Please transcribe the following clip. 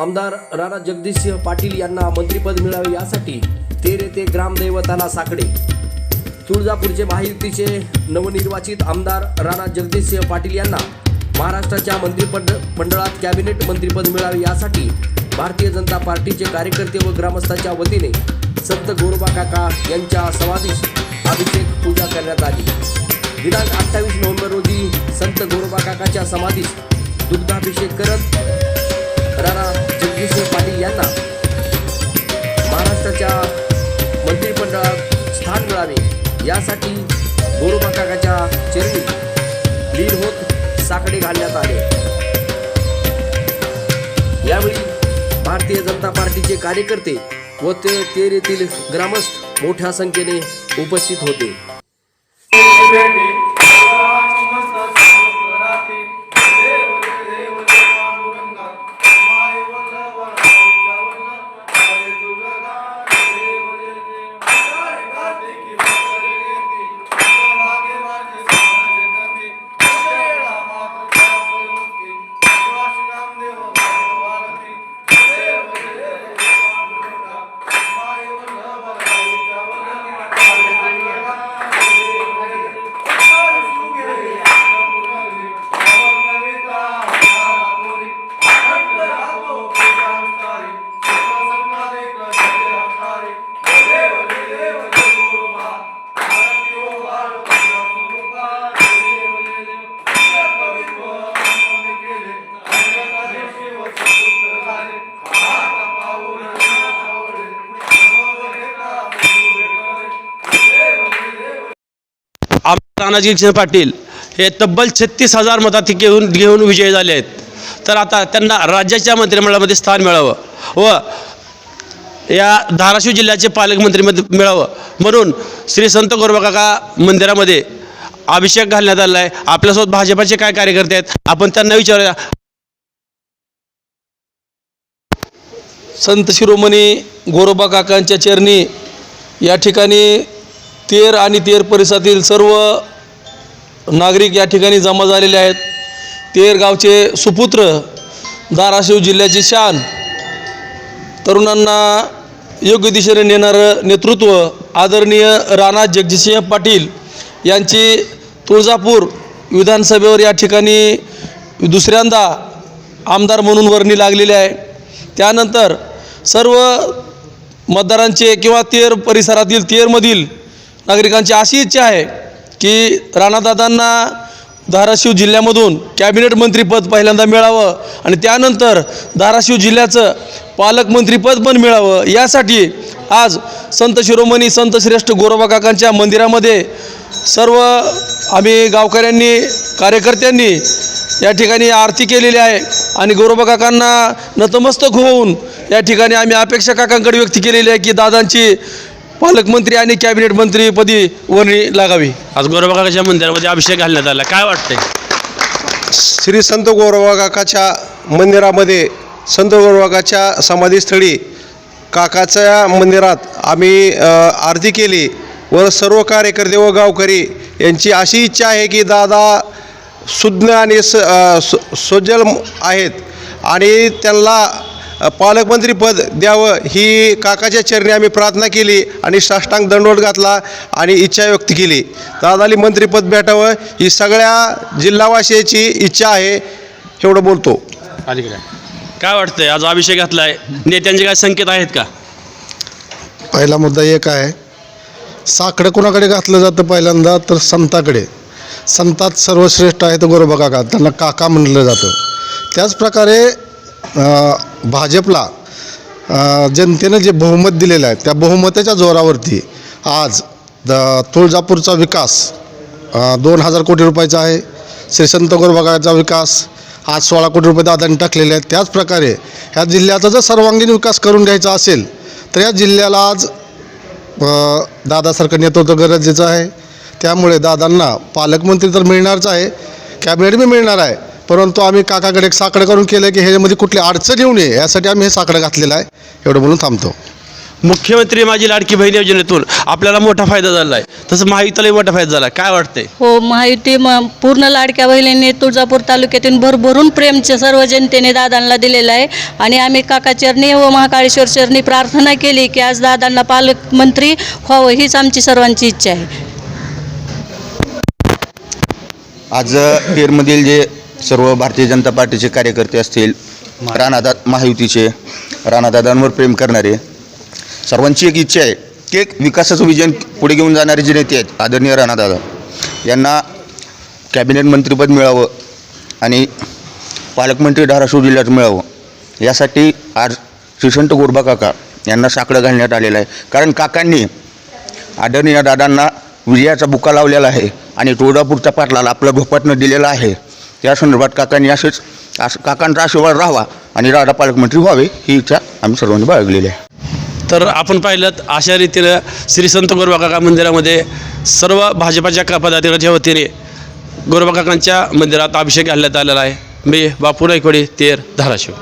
आमदार राणा जगदीशसिंह पाटील यांना मंत्रिपद मिळावे यासाठी तेरे ते ग्रामदैवताला साकडे. तुळजापूरचे महायुतीचे नवनिर्वाचित आमदार राणा जगदीशसिंह पाटील यांना महाराष्ट्राच्या मंत्रिपद मंडळात कॅबिनेट मंत्रिपद मिळावे यासाठी भारतीय जनता पार्टीचे कार्यकर्ते व ग्रामस्थांच्या वतीने संत गोरोबा काका यांच्या समाधीस अभिषेक पूजा करण्यात आली. दिनांक अठ्ठावीस नोव्हेंबर रोजी संत गोरोबा काकाच्या समाधीस दुग्धाभिषेक करत राणा यांना महाराष्ट्राच्या मंत्रिमंडळात स्थान मिळावे. यासाठी गोरोबा काकाच्या चरणी लीन होत साकडे घालण्यात आले. यावेळी भारतीय जनता पार्टीचे कार्यकर्ते व ते तेरेतील ग्रामस्थ मोठ्या संख्येने उपस्थित होते. तानाजी सिंह पाटील हे तब्बल छत्तीस हजार मतात घेऊन घेऊन विजयी झाले आहेत. तर आता त्यांना राज्याच्या मंत्रिमंडळामध्ये स्थान मिळावं व या धाराशिव जिल्ह्याचे पालकमंत्री मिळावं. म्हणून श्री संत गोरबाकाका मंदिरामध्ये अभिषेक घालण्यात आला आहे आपल्यासोबत भाजपाचे काय कार्यकर्ते आहेत? आपण त्यांना विचारूया. संत शिरोमणी गोरोबा काकांच्या चरणी या ठिकाणी तेर आणि तेर परिसरातील सर्व नागरिक या ठिकाणी जमा झालेले आहेत. तेर गावचे सुपुत्र धाराशिव जिल्ह्याची शान. तरुणांना योग्य दिशेने नेणारं नेतृत्व आदरणीय राणा जगजितसिंह पाटील यांची तुळजापूर विधानसभेवर या ठिकाणी दुसऱ्यांदा आमदार म्हणून वर्णी लागलेली आहे. त्यानंतर सर्व मतदारांचे किंवा तेर परिसरातील तेरमधील नागरिकांची अशी इच्छा आहे की राणादादांना धाराशिव जिल्ह्यामधून कॅबिनेट मंत्रीपद पहिल्यांदा मिळावं आणि त्यानंतर धाराशिव जिल्ह्याचं पालकमंत्रीपद पण मिळावं यासाठी आज संत शिरोमणी संत श्रेष्ठ गोरोबा काकांच्या मंदिरामध्ये सर्व आम्ही गावकऱ्यांनी कार्यकर्त्यांनी या ठिकाणी आरती केलेली आहे आणि गोरोबा काकांना नतमस्तक होऊन या ठिकाणी आम्ही अपेक्षा काकांकडे व्यक्त केलेली आहे की दादांची पालकमंत्री आणि कॅबिनेट मंत्रीपदी वर्णी लागावी. आज गोरबाकाकाच्या मंदिरामध्ये अभिषेक घालण्यात आला. काय वाटतंय? श्री संत गोरबा काकाच्या मंदिरामध्ये संत गोरबाकाच्या समाधीस्थळी काकाच्या मंदिरात आम्ही आरती केली व सर्व कार्यकर्ते व गावकरी यांची अशी इच्छा आहे की दादा सुज्ञ आणि स सु- सुजल आहेत आणि त्यांना पालकमंत्रीपद द्यावं ही काकाच्या चरणी आम्ही प्रार्थना केली आणि साष्टांग दंडवट घातला आणि इच्छा व्यक्त केली. दादाली मंत्रीपद भेटावं ही सगळ्या जिल्हावासियाची इच्छा आहे एवढं बोलतो. अलीकडे काय? वाटतंय? आज अभिषेक घातलाय. नेत्यांचे काय संकेत आहेत का? पहिला मुद्दा एक आहे साकडं कोणाकडे घातलं जातं पहिल्यांदा तर संताकडे. संतात सर्वश्रेष्ठ आहेत गोरोबा काका त्यांना काका म्हणलं जातं. त्याचप्रकारे अं, भाजपला जनतेनं जे बहुमत दिलेलं आहे त्या बहुमताच्या जोरावरती आज द तुळजापूरचा विकास दोन हजार कोटी रुपयाचा आहे. श्री संत गोरबागाचा विकास आज सोळा कोटी रुपये दादांनी टाकलेले आहेत. त्याचप्रकारे ह्या जिल्ह्याचा जर सर्वांगीण विकास करून घ्यायचा असेल तर या जिल्ह्याला आज दादासारखं नेतृत्व गरजेचं आहे. त्यामुळे दादांना पालकमंत्री तर मिळणारच आहे कॅबिनेट बी मिळणार आहे. परंतु आम्ही काकाकडे एक साकडं करून केलं की ह्याच्यामध्ये कुठली अडचण येऊ नये यासाठी आम्ही हे साकडं घातलेलं आहे एवढं बोलून थांबतो. मुख्यमंत्री माझी लाडकी बहीण योजनेतून आपल्याला मोठा फायदा झाला आहे तसं महायुतीलाही मोठा फायदा झाला आहे काय वाटतंय? हो महायुती म पूर्ण लाडक्या बहिणींनी तुळजापूर तालुक्यातून भरभरून प्रेमचे सर्व जनतेने दादांना दिलेलं आहे. आणि आम्ही काका चरणी व महाकाळेश्वर चरणी प्रार्थना केली की आज दादांना पालकमंत्री व्हावं हीच आमची सर्वांची इच्छा आहे. आज तेरमधील जे सर्व भारतीय जनता पार्टीचे कार्यकर्ते असतील राणादा महायुतीचे राणादादांवर प्रेम करणारे सर्वांची एक इच्छा आहे की एक विकासाचं विजन पुढे घेऊन जाणारे जे नेते आहेत आदरणीय राणादादा यांना कॅबिनेट मंत्रीपद मिळावं आणि पालकमंत्री धाराशिव जिल्ह्यात मिळावं यासाठी आज श्रीसंत गोरबा काका यांना साकडं घालण्यात आलेलं आहे. कारण काकांनी आदरणीय दादांना विजयाचा बुका लावलेला आहे आणि तुळजापूरच्या पाटलाला आपलं भोपाटनं दिलेलं आहे. त्या संदर्भात काकांनी असेच असं काकांचा आशीर्वाद राहावा आणि राडा पालकमंत्री व्हावे ही इच्छा आम्ही सर्वांनी बाळगलेली आहे. तर आपण पाहिलं अशा रीतीनं श्री संत गोरबाकाका मंदिरामध्ये सर्व भाजपाच्या का पदाधिकाऱ्याच्या वतीने गोरबाकाकांच्या मंदिरात अभिषेक घालण्यात आलेला आहे. मी बापू नायकोडे तेर धाराशिव.